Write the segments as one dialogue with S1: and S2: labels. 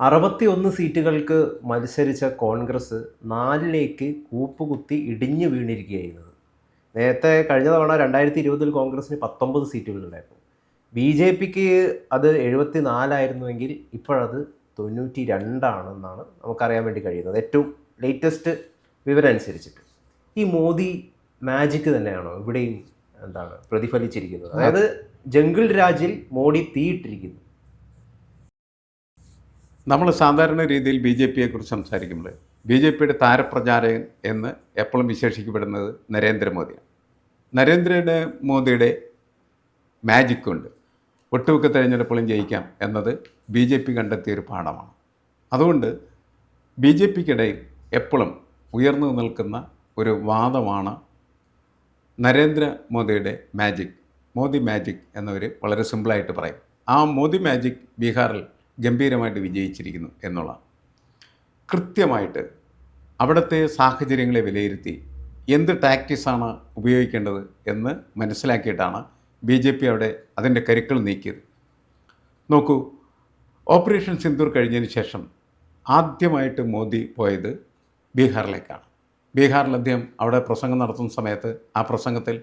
S1: അറുപത്തി ഒന്ന് സീറ്റുകൾക്ക് മത്സരിച്ച കോൺഗ്രസ് നാലിലേക്ക് കൂപ്പുകുത്തി ഇടിഞ്ഞു വീണിരിക്കുകയായിരുന്നു. നേരത്തെ കഴിഞ്ഞ തവണ രണ്ടായിരത്തി ഇരുപതിൽ കോൺഗ്രസിന് പത്തൊമ്പത് സീറ്റുകളുണ്ടായിരുന്നു. ബി ജെ പിക്ക് അത് എഴുപത്തി നാലായിരുന്നുവെങ്കിൽ ഇപ്പോഴത് തൊണ്ണൂറ്റി രണ്ടാണെന്നാണ് നമുക്കറിയാൻ വേണ്ടി കഴിയുന്നത്. ഏറ്റവും ലേറ്റസ്റ്റ് വിവരം അനുസരിച്ചിട്ട് ഈ മോദി മാജിക്ക് തന്നെയാണോ? ഇവിടെയും എന്താണ് പ്രതിഫലിച്ചിരിക്കുന്നത്? അതായത് ജംഗിൾ രാജിൽ മോഡി തീയിട്ടിരിക്കുന്നു.
S2: നമ്മൾ സാധാരണ രീതിയിൽ ബി ജെ പിയെക്കുറിച്ച് സംസാരിക്കുമ്പോൾ ബി ജെ പിയുടെ താരപ്രചാരകൻ എന്ന് എപ്പോഴും വിശേഷിക്കപ്പെടുന്നത് നരേന്ദ്രമോദിയാണ്. നരേന്ദ്ര മോദിയുടെ മാജിക് ഉണ്ട് ഒട്ടുമിക്ക തെരഞ്ഞെടുപ്പുകളും ജയിക്കാം എന്നത് ബി ജെ പി കണ്ടെത്തിയ ഒരു പാഠമാണ്. അതുകൊണ്ട് ബി ജെ പിക്കിടയിൽ എപ്പോഴും ഉയർന്നു നിൽക്കുന്ന ഒരു വാദമാണ് നരേന്ദ്രമോദിയുടെ മാജിക് മോദി മാജിക് എന്നവർ വളരെ സിമ്പിളായിട്ട് പറയും. ആ മോദി മാജിക് ബീഹാറിൽ ഗംഭീരമായിട്ട് വിജയിച്ചിരിക്കുന്നു എന്നുള്ള കൃത്യമായിട്ട് അവിടുത്തെ സാഹചര്യങ്ങളെ വിലയിരുത്തി എന്ത് ടാക്ടിക്സാണ് ഉപയോഗിക്കേണ്ടത് എന്ന് മനസ്സിലാക്കിയിട്ടാണ് ബി ജെ പി അവിടെ അതിന്റെ കരുക്കൾ നീക്കിയത്. നോക്കൂ ഓപ്പറേഷൻ സിന്ദൂർ കഴിഞ്ഞതിന് ശേഷം ആദ്യമായിട്ട് മോദി പോയത് ബീഹാറിലേക്കാണ്. ബീഹാറിൽ അദ്ദേഹം അവിടെ പ്രസംഗം നടത്തുന്ന സമയത്ത് ആ പ്രസംഗത്തിൽ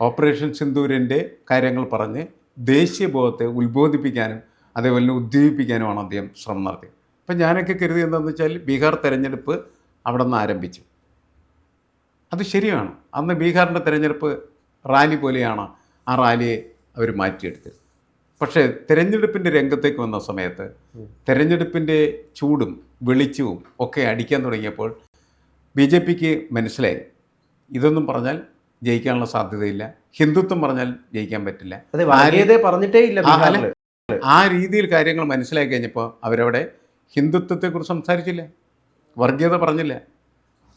S2: ഓപ്പറേഷൻ സിന്ദൂരിന്റെ കാര്യങ്ങൾ പറഞ്ഞ് ദേശീയബോധത്തെ ഉത്ബോധിപ്പിക്കാനും അതേപോലെ തന്നെ ഉദ്ദീപിപ്പിക്കാനുമാണ് അദ്ദേഹം ശ്രമം നടത്തിയത്. അപ്പം ഞാനൊക്കെ കരുതി എന്താണെന്ന് വെച്ചാൽ ബീഹാർ തെരഞ്ഞെടുപ്പ് അവിടെ നിന്ന് ആരംഭിച്ചു. അത് ശരിയാണ്. അന്ന് ബീഹാറിന്റെ തെരഞ്ഞെടുപ്പ് റാലി പോലെയാണ് ആ റാലിയെ അവർ മാറ്റിയെടുത്തത്. പക്ഷേ തെരഞ്ഞെടുപ്പിന്റെ രംഗത്തേക്ക് വന്ന സമയത്ത് തെരഞ്ഞെടുപ്പിന്റെ ചൂടും വെളിച്ചവും ഒക്കെ അടിക്കാൻ തുടങ്ങിയപ്പോൾ ബി ജെ പിക്ക് മനസ്സിലായി. ഇതൊന്നും പറഞ്ഞാൽ ജയിക്കാനുള്ള സാധ്യതയില്ല. ഹിന്ദുത്വം പറഞ്ഞാൽ ജയിക്കാൻ പറ്റില്ല.
S1: പറഞ്ഞിട്ടേ ഇല്ല
S2: ആ, രീതിയിൽ കാര്യങ്ങൾ മനസ്സിലാക്കി കഴിഞ്ഞപ്പോൾ അവരവിടെ ഹിന്ദുത്വത്തെക്കുറിച്ച് സംസാരിച്ചില്ല? വർഗീയത പറഞ്ഞില്ല?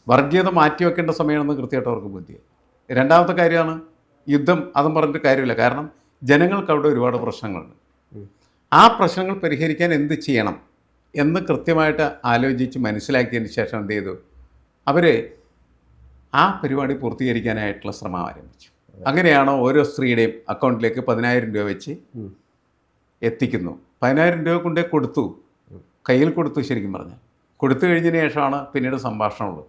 S2: വർഗീയത മാറ്റിവെക്കേണ്ട സമയമാണെന്ന് കൃത്യമായിട്ട് അവർക്ക് ബുദ്ധിയായി രണ്ടാമത്തെ കാര്യമാണ് യുദ്ധം അതും പറഞ്ഞിട്ട് കാര്യമില്ല. കാരണം ജനങ്ങൾക്ക് അവിടെ ഒരുപാട് പ്രശ്നങ്ങളുണ്ട്. ആ പ്രശ്നങ്ങൾ പരിഹരിക്കാൻ എന്ത് ചെയ്യണം എന്ന് കൃത്യമായിട്ട് ആലോചിച്ച് മനസ്സിലാക്കിയതിന് ശേഷം എന്ത് ചെയ്തു? അവർ ആ പരിപാടി പൂർത്തീകരിക്കാനായിട്ടുള്ള ശ്രമം ആരംഭിച്ചു. അങ്ങനെയാണോ ഓരോ സ്ത്രീയുടെയും അക്കൗണ്ടിലേക്ക് പതിനായിരം രൂപ വെച്ച്. എത്തിക്കുന്നു. പതിനായിരം രൂപ കൊണ്ടേ കൊടുത്തു. കയ്യിൽ കൊടുത്തു ശരിക്കും പറഞ്ഞു. കൊടുത്തു കഴിഞ്ഞതിന് ശേഷമാണ് പിന്നീട് സംഭാഷണമുള്ളത്.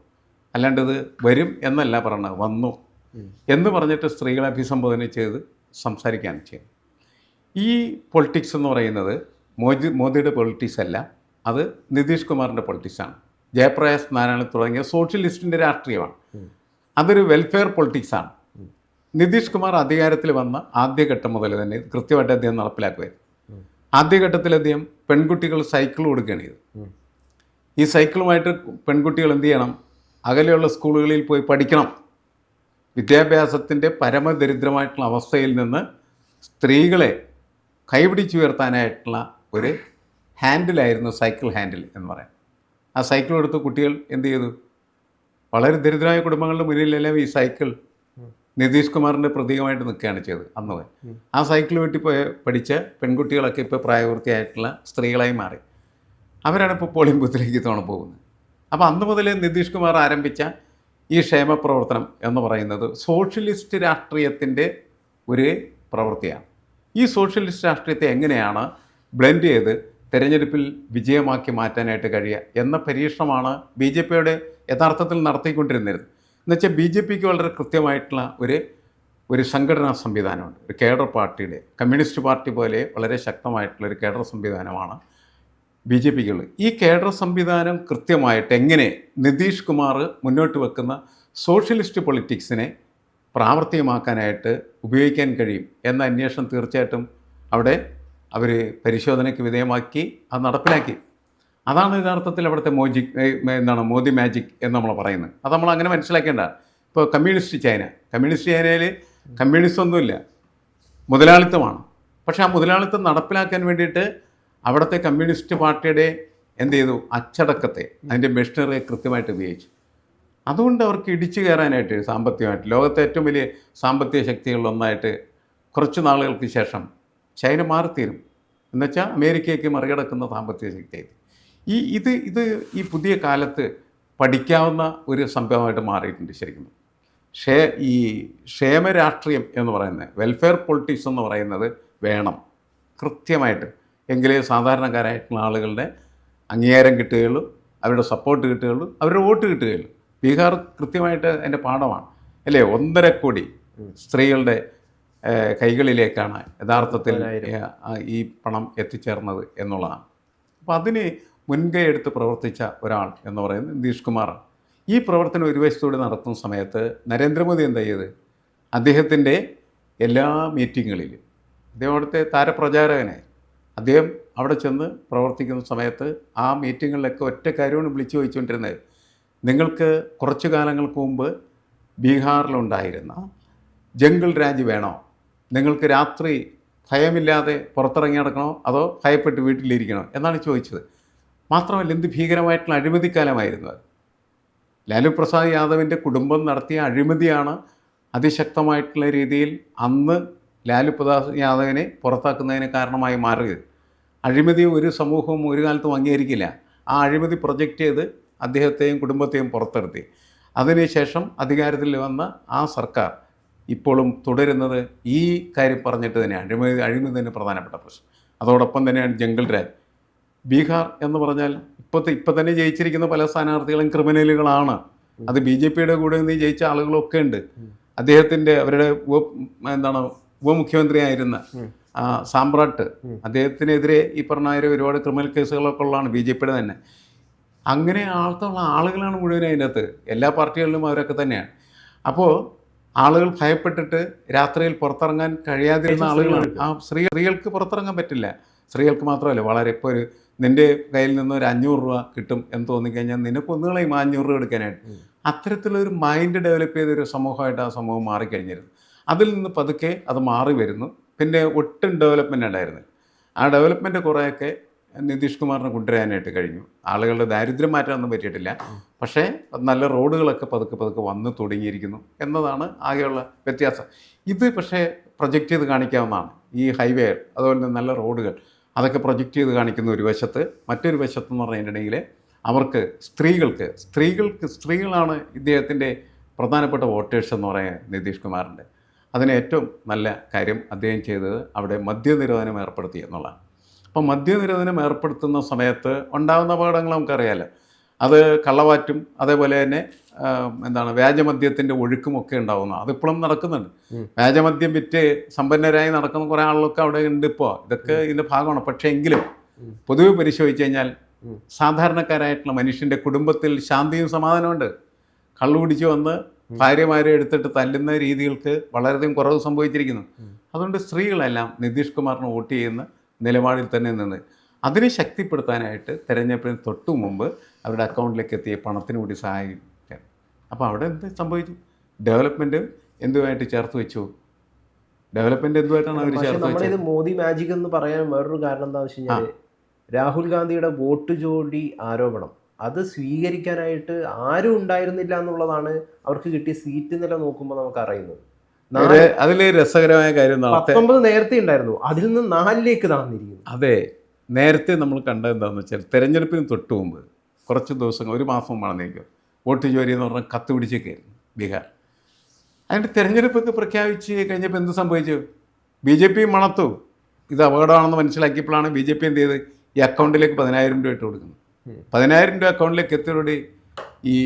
S2: അല്ലാണ്ട് ഇത് വരും എന്നല്ല പറഞ്ഞത് വന്നു. എന്ന് പറഞ്ഞിട്ട് സ്ത്രീകളെ അഭിസംബോധന ചെയ്ത് സംസാരിക്കാൻ ചെയ്തു ഈ പൊളിറ്റിക്സ് എന്ന് പറയുന്നത് മോദി മോദിയുടെ പൊളിറ്റിക്സ് അല്ല അത് നിതീഷ് കുമാറിന്റെ പൊളിറ്റിക്സാണ് ജയപ്രകാശ് നാരായണൻ തുടങ്ങിയ സോഷ്യലിസ്റ്റിന്റെ രാഷ്ട്രീയമാണ്. അതൊരു വെൽഫെയർ പൊളിറ്റിക്സാണ് നിതീഷ് കുമാർ അധികാരത്തിൽ വന്ന ആദ്യഘട്ടം മുതൽ തന്നെ കൃത്യമായിട്ട് അദ്ദേഹം നടപ്പിലാക്കുമായിരുന്നു
S1: ഉം.
S2: ആദ്യഘട്ടത്തിൽ പെൺകുട്ടികൾ സൈക്കിൾ കൊടുക്കുകയാണ് ചെയ്തത്. ഈ സൈക്കിളുമായിട്ട് പെൺകുട്ടികൾ എന്ത് ചെയ്യണം? അകലെയുള്ള സ്കൂളുകളിൽ പോയി പഠിക്കണം. വിദ്യാഭ്യാസത്തിന്റെ പരമദരിദ്രമായിട്ടുള്ള അവസ്ഥയിൽ നിന്ന് സ്ത്രീകളെ കൈപിടിച്ചുയർത്താനായിട്ടുള്ള ഒരു ഹാൻഡിലായിരുന്നു സൈക്കിൾ ഹാൻഡിൽ എന്ന് പറയാം ആ സൈക്കിൾ എടുത്ത് കുട്ടികൾ എന്ത് ചെയ്തു? വളരെ ദരിദ്രമായ കുടുംബങ്ങളുടെ മുന്നിലെല്ലാം ഈ സൈക്കിൾ നിതീഷ് കുമാറിന്റെ പ്രതീകമായിട്ട് നിൽക്കുകയാണ് ചെയ്തത് അന്ന് ആ സൈക്കിൾ വെട്ടി പോയ പഠിച്ച പെൺകുട്ടികളൊക്കെ ഇപ്പോൾ പ്രായപൂർത്തിയായിട്ടുള്ള സ്ത്രീകളായി മാറി. അവരാണ് ഇപ്പോൾ പോളിംഗ് ബൂത്തിലേക്ക് തോണ പോകുന്നത്. അപ്പോൾ അന്ന് മുതൽ നിതീഷ് കുമാർ ആരംഭിച്ച ഈ ക്ഷേമ പ്രവർത്തനം എന്ന് പറയുന്നത് സോഷ്യലിസ്റ്റ് രാഷ്ട്രീയത്തിന്റെ ഒരു പ്രവൃത്തിയാണ്. ഈ സോഷ്യലിസ്റ്റ് രാഷ്ട്രീയത്തെ എങ്ങനെയാണ് ബ്ലെൻഡ് ചെയ്ത് തെരഞ്ഞെടുപ്പിൽ വിജയമാക്കി മാറ്റാനായിട്ട് കഴിയുക എന്ന പരീക്ഷണമാണ് ബി ജെ പിയുടെ യഥാർത്ഥത്തിൽ നടത്തിക്കൊണ്ടിരുന്നത്. എന്നുവെച്ചാൽ ബി ജെ പിക്ക് വളരെ കൃത്യമായിട്ടുള്ള ഒരു ഒരു സംഘടനാ സംവിധാനമുണ്ട്. ഒരു കേഡർ പാർട്ടിയുടെ കമ്മ്യൂണിസ്റ്റ് പാർട്ടി പോലെ വളരെ ശക്തമായിട്ടുള്ള ഒരു കേഡർ സംവിധാനമാണ് ബി ജെ പിക്കുള്ളത്. ഈ കേഡർ സംവിധാനം കൃത്യമായിട്ട് എങ്ങനെ നിതീഷ് കുമാർ മുന്നോട്ട് വെക്കുന്ന സോഷ്യലിസ്റ്റ് പൊളിറ്റിക്സിനെ പ്രാവർത്തികമാക്കാനായിട്ട് ഉപയോഗിക്കാൻ കഴിയും എന്ന അന്വേഷണം തീർച്ചയായിട്ടും അവിടെ അവർ പരിശോധനയ്ക്ക് വിധേയമാക്കി അത് നടപ്പിലാക്കി. അതാണ് യഥാർത്ഥത്തിൽ അവിടുത്തെ മോജിക് എന്താണ് മോദി മാജിക് എന്ന് നമ്മൾ പറയുന്നത്. അത് നമ്മൾ അങ്ങനെ മനസ്സിലാക്കേണ്ട. ഇപ്പോൾ കമ്മ്യൂണിസ്റ്റ് ചൈന. കമ്മ്യൂണിസ്റ്റ് ചൈനയിൽ കമ്മ്യൂണിസം ഒന്നുമില്ല. മുതലാളിത്തമാണ്. പക്ഷേ ആ മുതലാളിത്തം നടപ്പിലാക്കാൻ വേണ്ടിയിട്ട് അവിടുത്തെ കമ്മ്യൂണിസ്റ്റ് പാർട്ടിയുടെ എന്ത് ചെയ്തു? അച്ചടക്കത്തെ അതിന്റെ മെഷീനറിയെ കൃത്യമായിട്ട് ഉപയോഗിച്ചു. അതുകൊണ്ട് അവർക്ക് ഇടിച്ചു കയറാനായിട്ട് സാമ്പത്തികമായിട്ട് ലോകത്തെ ഏറ്റവും വലിയ സാമ്പത്തിക ശക്തികളിലൊന്നായിട്ട് കുറച്ച് നാളുകൾക്ക് ശേഷം ചൈന മാറിത്തീരും. എന്നുവെച്ചാൽ അമേരിക്കയ്ക്ക് മറികടക്കുന്ന സാമ്പത്തിക ശക്തിയായി. ഈ ഇത് ഇത് ഈ പുതിയ കാലത്ത് പഠിക്കാവുന്ന ഒരു സംഭവമായിട്ട് മാറിയിട്ടുണ്ട് ശരിക്കും. ക്ഷേ ഈ ക്ഷേമ രാഷ്ട്രീയം എന്ന് പറയുന്നത് വെൽഫെയർ പൊളിറ്റിക്സ് എന്ന് പറയുന്നത് വേണം. കൃത്യമായിട്ട്. എങ്കിലേ സാധാരണക്കാരായിട്ടുള്ള ആളുകളുടെ അംഗീകാരം കിട്ടുകയുള്ളൂ അവരുടെ സപ്പോർട്ട് കിട്ടുകയുള്ളൂ അവരുടെ വോട്ട് കിട്ടുകയുള്ളൂ. ബീഹാർ കൃത്യമായിട്ട് എന്റെ പാഠമാണ്. അല്ലേ? ഒന്നര കോടി സ്ത്രീകളുടെ കൈകളിലേക്കാണ് യഥാർത്ഥത്തിൽ ഈ പണം എത്തിച്ചേർന്നത് എന്നുള്ളതാണ്. അപ്പോൾ അതിന് മുൻകൈ എടുത്ത് പ്രവർത്തിച്ച ഒരാൾ എന്ന് പറയുന്നത് നിതീഷ് കുമാറാണ്. ഈ പ്രവർത്തനം ഒരു വശത്തൂടെ നടത്തുന്ന സമയത്ത് നരേന്ദ്രമോദി എന്താ ചെയ്ത്? അദ്ദേഹത്തിന്റെ എല്ലാ മീറ്റിങ്ങുകളിലും അദ്ദേഹം അവിടുത്തെ താരപ്രചാരകനായി അദ്ദേഹം അവിടെ ചെന്ന് പ്രവർത്തിക്കുന്ന സമയത്ത് ആ മീറ്റിങ്ങുകളിലൊക്കെ ഒറ്റ കാര്യമാണ് വിളിച്ചു ചോദിച്ചുകൊണ്ടിരുന്നത്. നിങ്ങൾക്ക് കുറച്ചു കാലങ്ങൾക്ക് മുമ്പ് ബീഹാറിലുണ്ടായിരുന്ന ജംഗിൾ രാജ് വേണോ? നിങ്ങൾക്ക് രാത്രി ഭയമില്ലാതെ പുറത്തിറങ്ങി നടക്കണോ? അതോ ഭയപ്പെട്ട് വീട്ടിലിരിക്കണോ? എന്നാണ് ചോദിച്ചത്. മാത്രമല്ല എന്ത് ഭീകരമായിട്ടുള്ള അഴിമതിക്കാലമായിരുന്നു അത്. ലാലു പ്രസാദ് യാദവിന്റെ കുടുംബം നടത്തിയ അഴിമതിയാണ് അതിശക്തമായിട്ടുള്ള രീതിയിൽ അന്ന് ലാലു പ്രസാദ് യാദവിനെ പുറത്താക്കുന്നതിന് കാരണമായി മാറിയത്. അഴിമതി ഒരു സമൂഹവും ഒരു കാലത്തും അംഗീകരിക്കില്ല. ആ അഴിമതി പ്രൊജക്റ്റ് ചെയ്ത് അദ്ദേഹത്തെയും കുടുംബത്തെയും പുറത്തിറത്തി അതിനുശേഷം അധികാരത്തിൽ വന്ന ആ സർക്കാർ ഇപ്പോഴും തുടരുന്നത് ഈ കാര്യം പറഞ്ഞിട്ട് തന്നെ അഴിമതി അഴിമതി തന്നെ പ്രധാനപ്പെട്ട പ്രശ്നം. അതോടൊപ്പം തന്നെയാണ് ജംഗിൾ രാജ്. ബീഹാർ എന്ന് പറഞ്ഞാൽ ഇപ്പോഴത്തെ ഇപ്പം തന്നെ ജയിച്ചിരിക്കുന്ന പല സ്ഥാനാർത്ഥികളും ക്രിമിനലുകളാണ്. അത് ബി ജെ പിയുടെ കൂടെ നിന്ന് ജയിച്ച ആളുകളൊക്കെ ഉണ്ട്. അദ്ദേഹത്തിന്റെ അവരുടെ എന്താണ് ഉപമുഖ്യമന്ത്രിയായിരുന്ന ആ, സാമ്രാട്ട് അദ്ദേഹത്തിനെതിരെ ഈ പറഞ്ഞ ഒരുപാട് ക്രിമിനൽ കേസുകളൊക്കെ ഉള്ളതാണ് ബി ജെ പിയുടെ തന്നെ. അങ്ങനെ ആൾക്കുള്ള ആളുകളാണ് മുഴുവൻ അതിനകത്ത്. എല്ലാ പാർട്ടികളിലും അവരൊക്കെ തന്നെയാണ്. അപ്പോൾ ആളുകൾ ഭയപ്പെട്ടിട്ട് രാത്രിയിൽ പുറത്തിറങ്ങാൻ കഴിയാതിരുന്ന ആളുകളാണ്. ആ സ്ത്രീ സ്ത്രീകൾക്ക് പുറത്തിറങ്ങാൻ പറ്റില്ല. സ്ത്രീകൾക്ക് മാത്രമല്ല വളരെ ഇപ്പോൾ ഒരു നിന്റെ കയ്യിൽ നിന്ന് ഒരു അഞ്ഞൂറ് രൂപ കിട്ടും എന്ന് തോന്നിക്കഴിഞ്ഞാൽ നിനക്ക് ഒന്നുകളെയും അഞ്ഞൂറ് രൂപ എടുക്കാനായിട്ട്. അത്തരത്തിലൊരു മൈൻഡ് ഡെവലപ്പ് ചെയ്തൊരു സമൂഹമായിട്ട് ആ സമൂഹം മാറിക്കഴിഞ്ഞിരുന്നു. അതിൽ നിന്ന് പതുക്കെ അത് മാറി വരുന്നു. പിന്നെ ഒട്ടും ഡെവലപ്മെന്റ് ഉണ്ടായിരുന്നു ആ ഡെവലപ്മെന്റ് കുറേയൊക്കെ നിതീഷ് കുമാറിനെ കൊണ്ടുവരാനായിട്ട് കഴിഞ്ഞു. ആളുകളുടെ ദാരിദ്ര്യം മാറ്റാനൊന്നും പറ്റിയിട്ടില്ല. പക്ഷേ നല്ല റോഡുകളൊക്കെ പതുക്കെ പതുക്കെ വന്ന് തുടങ്ങിയിരിക്കുന്നു എന്നതാണ് ആകെയുള്ള വ്യത്യാസം. ഇത് പക്ഷേ പ്രൊജക്റ്റ് ചെയ്ത് കാണിക്കാവുന്നതാണ്. ഈ ഹൈവേ അതുപോലെ തന്നെ നല്ല റോഡുകൾ. അതൊക്കെ പ്രൊജക്റ്റ് ചെയ്ത് കാണിക്കുന്ന ഒരു വശത്ത് മറ്റൊരു വശത്ത് എന്ന് പറഞ്ഞിട്ടുണ്ടെങ്കിൽ അവർക്ക് സ്ത്രീകൾക്ക് സ്ത്രീകൾക്ക് സ്ത്രീകളാണ് ഇദ്ദേഹത്തിന്റെ പ്രധാനപ്പെട്ട വോട്ടേഴ്സ് എന്ന് പറയുന്നത് നിതീഷ് കുമാറിന്റെ. അതിന് ഏറ്റവും നല്ല കാര്യം അദ്ദേഹം ചെയ്തത് അവിടെ മദ്യനിരോധനം ഏർപ്പെടുത്തി എന്നുള്ളതാണ്. അപ്പോൾ മദ്യനിരോധനം ഏർപ്പെടുത്തുന്ന സമയത്ത് ഉണ്ടാകുന്ന അപകടങ്ങൾ നമുക്കറിയാമല്ലോ അത് കള്ളവാറ്റും അതേപോലെ തന്നെ എന്താണ് വ്യാജമദ്യത്തിന്റെ ഒഴുക്കും ഒക്കെ ഉണ്ടാകുന്നു അതിപ്പോഴും നടക്കുന്നുണ്ട്. വ്യാജമദ്യം വിറ്റ് സമ്പന്നരായി നടക്കുന്ന കുറേ ആളുകളൊക്കെ അവിടെ ഉണ്ട് ഇപ്പോൾ ഇതൊക്കെ ഇതിന്റെ ഭാഗമാണ്. പക്ഷേ എങ്കിലും. പൊതുവെ പരിശോധിച്ച് കഴിഞ്ഞാൽ. സാധാരണക്കാരായിട്ടുള്ള മനുഷ്യന്റെ കുടുംബത്തിൽ ശാന്തിയും സമാധാനമുണ്ട് കള്ളു കുടിച്ച് വന്ന് ഭാര്യമാരെ എടുത്തിട്ട് തല്ലുന്ന രീതികൾക്ക് വളരെയധികം കുറവ് സംഭവിച്ചിരിക്കുന്നു. അതുകൊണ്ട് സ്ത്രീകളെല്ലാം നിതീഷ് കുമാറിന് വോട്ട് ചെയ്യുന്ന നിലപാടിൽ തന്നെ നിന്ന് അതിനെ ശക്തിപ്പെടുത്താനായിട്ട് തെരഞ്ഞെടുപ്പിന് തൊട്ടു മുമ്പ് അവരുടെ അക്കൗണ്ടിലേക്ക് എത്തിയ പണത്തിന് കൂടി സഹായിക്കാൻ അപ്പോൾ അവിടെ എന്ത് സംഭവിച്ചു? ഡെവലപ്മെന്റ് എന്തുമായിട്ട് ചേർത്ത് വെച്ചു? ഡെവലപ്മെന്റ് എന്തുമായിട്ടാണ് അവർ ചേർത്ത്
S1: നമ്മളിത്
S2: വെച്ചത്?
S1: മോദി മാജിക് എന്ന് പറയാൻ വേറൊരു കാരണം എന്താണെന്ന് വെച്ച് കഴിഞ്ഞാൽ രാഹുൽ ഗാന്ധിയുടെ വോട്ട് ജോഡി ആരോപണം. അത് സ്വീകരിക്കാനായിട്ട് ആരും ഉണ്ടായിരുന്നില്ല എന്നുള്ളതാണ് അവർക്ക് കിട്ടിയ സീറ്റ് നില നോക്കുമ്പോൾ നമുക്ക് അറിയുന്നത്.
S2: അതിലെ അതിൽ രസകരമായ കാര്യം
S1: പത്തൊമ്പത് നേരത്തെ ഉണ്ടായിരുന്നു. അതിൽ നിന്ന് നാലിലേക്ക് താന്നിരിക്കുന്നു.
S2: അതെ. നേരത്തെ നമ്മൾ കണ്ടത് എന്താണെന്ന് വെച്ചാൽ തെരഞ്ഞെടുപ്പിന് തൊട്ട് മുമ്പ് കുറച്ച് ദിവസങ്ങൾ ഒരു മാസം മുമ്പാണെന്നേക്കും വോട്ട് ചോരി എന്ന് പറഞ്ഞാൽ കത്ത് പിടിച്ചൊക്കെയായിരുന്നു ബീഹാർ. അതിന്റെ തിരഞ്ഞെടുപ്പൊക്കെ പ്രഖ്യാപിച്ച് കഴിഞ്ഞപ്പോൾ എന്ത് സംഭവിച്ചു? ബി ജെ പി മണത്തു. ഇത് അപകടമാണെന്ന് മനസ്സിലാക്കിയപ്പോഴാണ് ബി ജെ പി എന്ത് ചെയ്ത് ഈ അക്കൗണ്ടിലേക്ക് പതിനായിരം രൂപ ഇട്ട് കൊടുക്കുന്നത്. പതിനായിരം രൂപ അക്കൗണ്ടിലേക്ക് എത്തിയോടെ ഈ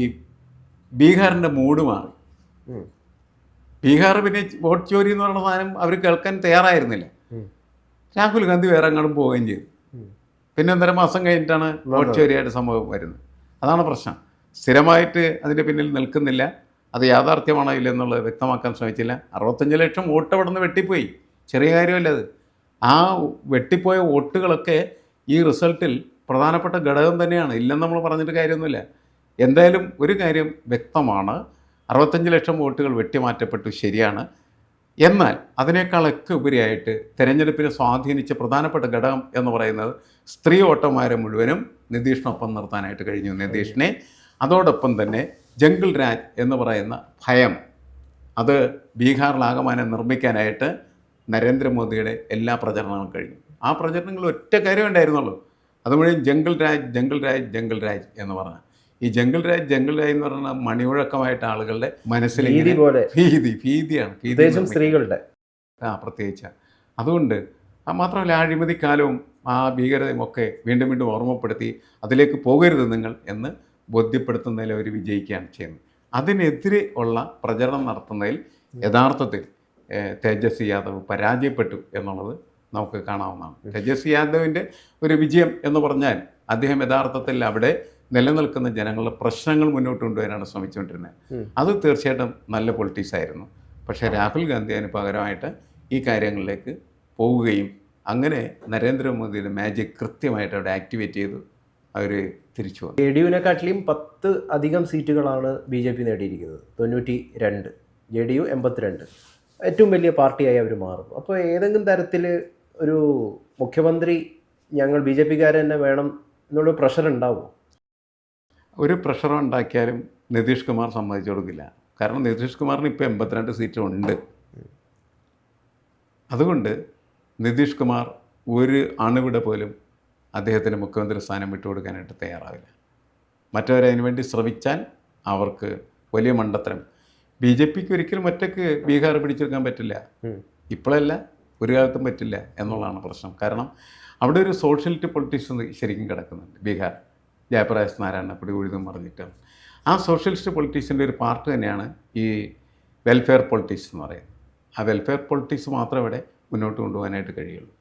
S2: ബീഹാറിന്റെ മൂഡ് മാറി. ബീഹാർ പിന്നെ വോട്ട് ചോരി എന്ന് പറയുന്ന സാധനം അവർ കേൾക്കാൻ തയ്യാറായിരുന്നില്ല. രാഹുൽ ഗാന്ധി വേറെ അങ്ങോട്ടും പോവുകയും ചെയ്തു. പിന്നെ ഒന്നര മാസം കഴിഞ്ഞിട്ടാണ് വോട്ട് ചോരിയായിട്ട് സംഭവം വരുന്നത്. അതാണ് പ്രശ്നം. സ്ഥിരമായിട്ട് അതിന്റെ പിന്നിൽ നിൽക്കുന്നില്ല. അത് യാഥാർത്ഥ്യമാണോ ഇല്ലെന്നുള്ളത് വ്യക്തമാക്കാൻ ശ്രമിച്ചില്ല. അറുപത്തഞ്ച് ലക്ഷം വോട്ട് അവിടെ നിന്ന് വെട്ടിപ്പോയി. ചെറിയ കാര്യമല്ല അത്. ആ വെട്ടിപ്പോയ വോട്ടുകളൊക്കെ ഈ റിസൾട്ടിൽ പ്രധാനപ്പെട്ട ഘടകം തന്നെയാണ്. ഇല്ലെന്ന് നമ്മൾ പറഞ്ഞിട്ട് കാര്യമൊന്നുമില്ല. എന്തായാലും ഒരു കാര്യം വ്യക്തമാണ്. അറുപത്തഞ്ച് ലക്ഷം വോട്ടുകൾ വെട്ടിമാറ്റപ്പെട്ടു ശരിയാണ്. എന്നാൽ അതിനേക്കാളൊക്കെ ഉപരിയായിട്ട് തെരഞ്ഞെടുപ്പിനെ സ്വാധീനിച്ച പ്രധാനപ്പെട്ട ഘടകം എന്ന് പറയുന്നത് സ്ത്രീ വോട്ടർമാരെ മുഴുവനും നിതീഷിനൊപ്പം നിർത്താനായിട്ട് കഴിഞ്ഞു. നിതീഷിനെ അതോടൊപ്പം തന്നെ ജംഗിൾ രാജ് എന്ന് പറയുന്ന ഭയം. അത് ബീഹാറിലാകമാനം നിർമ്മിക്കാനായിട്ട് നരേന്ദ്രമോദിയുടെ എല്ലാ പ്രചരണങ്ങളും കഴിഞ്ഞു. ആ പ്രചരണങ്ങൾ ഒറ്റ കാര്യം ഉണ്ടായിരുന്നുള്ളൂ. അതുവഴി jungle raj jungle raj jungle raj എന്ന് പറഞ്ഞ. ഈ ജംഗിൾ രാജ് ജംഗിൾ രാജ് എന്ന് പറഞ്ഞ മണിമുഴക്കമായിട്ട് ആളുകളുടെ മനസ്സിൽ ഭീതി ഭീതിയാണ് ഭീതി
S1: സ്ത്രീകളുടെ.
S2: ആ പ്രത്യേകിച്ച്. അതുകൊണ്ട് ആ മാത്രമല്ല അഴിമതിക്കാലവും ആ ഭീകരതയും ഒക്കെ വീണ്ടും വീണ്ടും ഓർമ്മപ്പെടുത്തി അതിലേക്ക് പോകരുത് നിങ്ങൾ എന്ന് ബോധ്യപ്പെടുത്തുന്നതിൽ അവർ വിജയിക്കുകയാണ് ചെയ്യുന്നത്. അതിനെതിരെ ഉള്ള പ്രചരണം നടത്തുന്നതിൽ യഥാർത്ഥത്തിൽ തേജസ്വി യാദവ് പരാജയപ്പെട്ടു എന്നുള്ളത് നമുക്ക് കാണാവുന്നതാണ്. തേജസ്വി യാദവിന്റെ ഒരു വിജയം എന്ന് പറഞ്ഞാൽ അദ്ദേഹം യഥാർത്ഥത്തിൽ അവിടെ നിലനിൽക്കുന്ന ജനങ്ങളുടെ പ്രശ്നങ്ങൾ മുന്നോട്ട് കൊണ്ടുവരാനാണ് ശ്രമിച്ചുകൊണ്ടിരുന്നത്. അത് തീർച്ചയായിട്ടും നല്ല പൊളിറ്റിക്സ് ആയിരുന്നു. പക്ഷേ രാഹുൽ ഗാന്ധി അതിന് പകരമായിട്ട് ഈ കാര്യങ്ങളിലേക്ക് പോവുകയും അങ്ങനെ നരേന്ദ്രമോദിയുടെ മാജിക് കൃത്യമായിട്ട് അവിടെ ആക്ടിവേറ്റ് ചെയ്തു. അവർ തിരിച്ചു വന്നു.
S1: ജെ ഡി യുവിനെക്കാട്ടിലും പത്ത് അധികം സീറ്റുകളാണ് ബി ജെ പി നേടിയിരിക്കുന്നത്. തൊണ്ണൂറ്റി രണ്ട് ജെ ഡി യു എൺപത്തിരണ്ട്. ഏറ്റവും വലിയ പാർട്ടിയായി അവർ മാറും അപ്പോൾ ഏതെങ്കിലും തരത്തിൽ ഒരു മുഖ്യമന്ത്രി ഞങ്ങൾ ബി ജെ പിക്കാരെ തന്നെ വേണം എന്നുള്ള പ്രഷർ ഉണ്ടാവുമോ?
S2: ഒരു പ്രഷർ ഉണ്ടാക്കിയാലും നിതീഷ് കുമാർ സമ്മതിച്ചു കൊടുക്കില്ല. കാരണം നിതീഷ് കുമാറിന് ഇപ്പോൾ എൺപത്തിരണ്ട് സീറ്റ് ഉണ്ട്. അതുകൊണ്ട് നിതീഷ് കുമാർ ഒരു അണുവിട പോലും അദ്ദേഹത്തിന് മുഖ്യമന്ത്രി സ്ഥാനം വിട്ടുകൊടുക്കാനായിട്ട് തയ്യാറാവില്ല. മറ്റവരെ അതിനുവേണ്ടി ശ്രമിച്ചാൽ അവർക്ക് വലിയ മണ്ടത്തരം. ബി ജെ പിക്ക് ഒരിക്കലും ഒറ്റയ്ക്ക് ബീഹാർ പിടിച്ചെടുക്കാൻ പറ്റില്ല. ഇപ്പോഴല്ല ഒരു കാലത്തും പറ്റില്ല എന്നുള്ളതാണ് പ്രശ്നം. കാരണം അവിടെ ഒരു സോഷ്യലിറ്റി പൊളിറ്റിക്സ് ശരിക്കും കിടക്കുന്നുണ്ട് ബീഹാർ. ജയപ്രകാശ് നാരായണ ഉഴുതും പറഞ്ഞിട്ട് ആ സോഷ്യലിസ്റ്റ് പൊളിറ്റിക്സിന്റെ ഒരു പാർട്ട് തന്നെയാണ് ഈ വെൽഫെയർ പൊളിറ്റിക്സ് എന്ന് പറയുന്നത്. ആ വെൽഫെയർ പൊളിറ്റിക്സ് മാത്രമേ ഇവിടെ മുന്നോട്ട് കൊണ്ടുപോകാനായിട്ട് കഴിയുള്ളൂ.